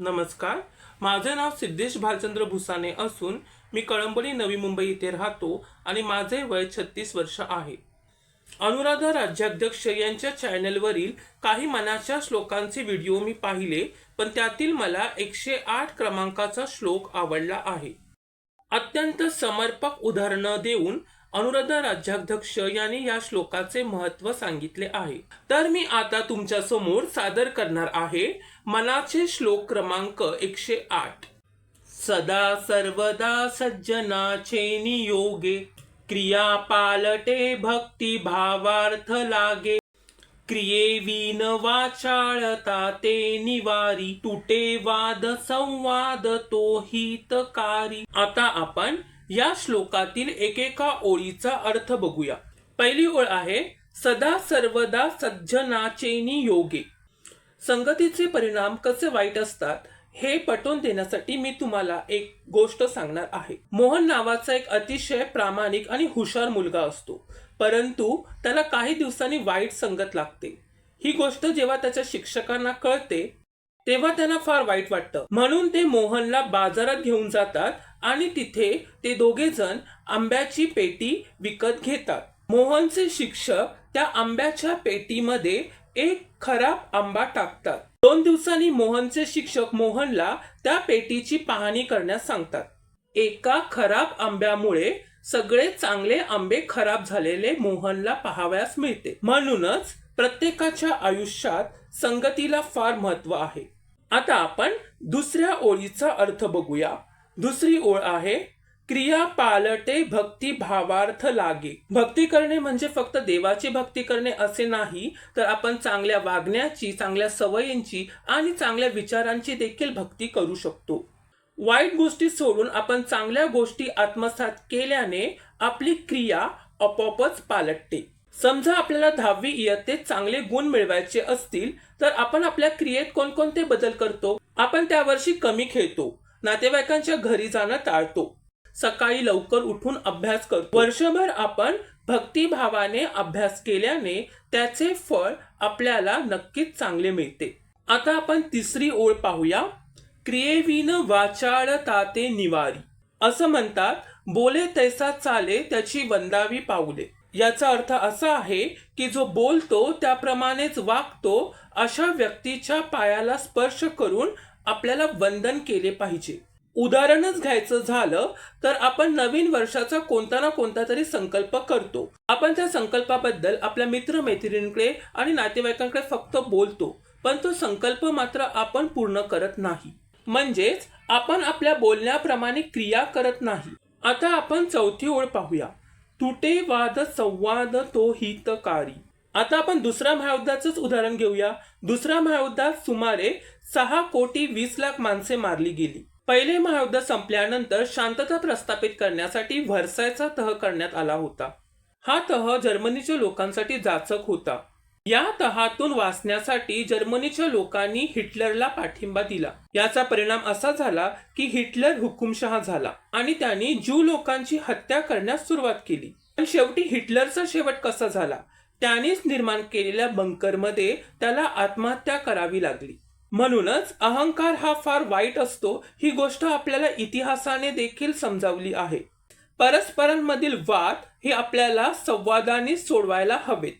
नमस्कार. माझे नाव सिद्धेश भालचंद्र भुसाने असून मी कळंबली नवी मुंबई येथे राहतो आणि माझे वय छत्तीस वर्ष आहे. अनुराधा राज्याध्यक्ष यांच्या चॅनलवरील काही मनाच्या श्लोकांचे व्हिडिओ मी पाहिले पण त्यातील मला एकशे आठ क्रमांकाचा श्लोक आवडला आहे. अत्यंत समर्पक उदाहरणं देऊन अनुराधा राज्याध्यक्ष यांनी या श्लोकाचे महत्त्व सांगितले आहे. तर मी आता तुमच्यासमोर सादर करणार आहे मनाचे श्लोक क्रमांक एकशे आठ. सदा सर्वदा सज्जनाचे नियोगे क्रिया पालटे भक्ती भावार्थ लागे. क्रियेविन वाचाळता ते निवारी तुटे वाद संवाद तो हितकारी. आता आपण या श्लोकातील एकेका ओळीचा अर्थ बघूया. पहिली ओळ आहे सदा सर्वदा सज्जनाचे योगे. संगतीचे परिणाम कसे वाईट असतात हे पटवून देण्यासाठी मी तुम्हाला एक गोष्ट सांगणार आहे. मोहन नावाचा एक अतिशय प्रामाणिक आणि हुशार मुलगा असतो परंतु त्याला काही दिवसांनी वाईट संगत लागते. ही गोष्ट जेव्हा त्याच्या शिक्षकांना कळते तेव्हा त्यांना फार वाईट वाटतं. म्हणून ते मोहनला बाजारात घेऊन जातात आणि तिथे ते दोघे जण आंब्याची पेटी विकत घेतात. मोहनचे शिक्षक त्या आंब्याच्या पेटीमध्ये एक खराब आंबा टाकतात. दोन दिवसांनी मोहनचे शिक्षक मोहनला त्या पेटीची पाहणी करण्यास सांगतात. एका खराब आंब्यामुळे सगळे चांगले आंबे खराब झालेले मोहनला पाहावयास मिळते. म्हणूनच प्रत्येकाच्या आयुष्यात संगतीला फार महत्त्व आहे. आता आपण दुसऱ्या ओळीचा अर्थ बघूया. दुसरी ओळ आहे क्रिया पालटे भक्ती भावार्थ लागे. भक्ती करणे म्हणजे फक्त देवाची भक्ती करणे असे नाही तर आपण चांगल्या वागण्याची चांगल्या सवयींची आणि चांगल्या विचारांची देखील भक्ती करू शकतो. वाईट गोष्टी सोडून आपण चांगल्या गोष्टी आत्मसात केल्याने आपली क्रिया आपोआपच पालटते. समजा आपल्याला दहावी इयत्तेत चांगले गुण मिळवायचे असतील तर आपण आपल्या क्रियेत कोणकोणते बदल करतो? आपण त्या वर्षी कमी खेळतो. नातेवाईकांच्या घरी जाणं टाळतो. सकाळी लवकर उठून अभ्यास करतो. वर्षभर आपण भक्तिभावाने अभ्यास केल्याने त्याचे फळ आपल्याला नक्कीच चांगले मिळते. आता आपण तिसरी ओळ पाहूया. क्रियेविन वाचाळ ताते निवारी. असं म्हणतात बोले तैसा चाले त्याची वंदावी पाऊले. याचा अर्थ असा आहे की जो बोलतो त्याप्रमाणेच वागतो अशा व्यक्तीच्या पायाला स्पर्श करून आपल्याला वंदन केले पाहिजे. उदाहरणच घ्यायचं झालं तर आपण नवीन वर्षाचा कोणता ना कोणता तरी संकल्प करतो. आपण त्या संकल्पाबद्दल आपल्या मित्र मैत्रिणींकडे आणि नातेवाईकांकडे फक्त बोलतो पण तो संकल्प मात्र आपण पूर्ण करत नाही. म्हणजेच आपण आपल्या बोलण्याप्रमाणे क्रिया करत नाही. आता आपण चौथी ओळ पाहूया. तुटे वाद संवाद तो हितकारी. आता आपण दुसऱ्या महायुद्धाचंच उदाहरण घेऊया. दुसऱ्या महायुद्धात सुमारे सहा कोटी वीस लाख माणसे मारली गेली. पहिले महायुद्ध संपल्यानंतर शांतता प्रस्थापित करण्यासाठी व्हर्सायचा तह करण्यात आला होता. हा तह जर्मनीच्या लोकांसाठी जाचक होता. या तहातून वाचण्यासाठी जर्मनीच्या लोकांनी हिटलरला पाठिंबा दिला. याचा परिणाम असा झाला की हिटलर हुकुमशहा झाला आणि त्यांनी ज्यू लोकांची हत्या करण्यास सुरुवात केली. पण शेवटी हिटलरचा शेवट कसा झाला? त्यानेच निर्माण केलेल्या बंकरमध्ये त्याला आत्महत्या करावी लागली. म्हणूनच अहंकार हा फार वाईट असतो ही गोष्ट आपल्याला इतिहासाने देखील समजावली आहे. परस्परांमधील वाद हे आपल्याला संवादाने सोडवायला हवेत.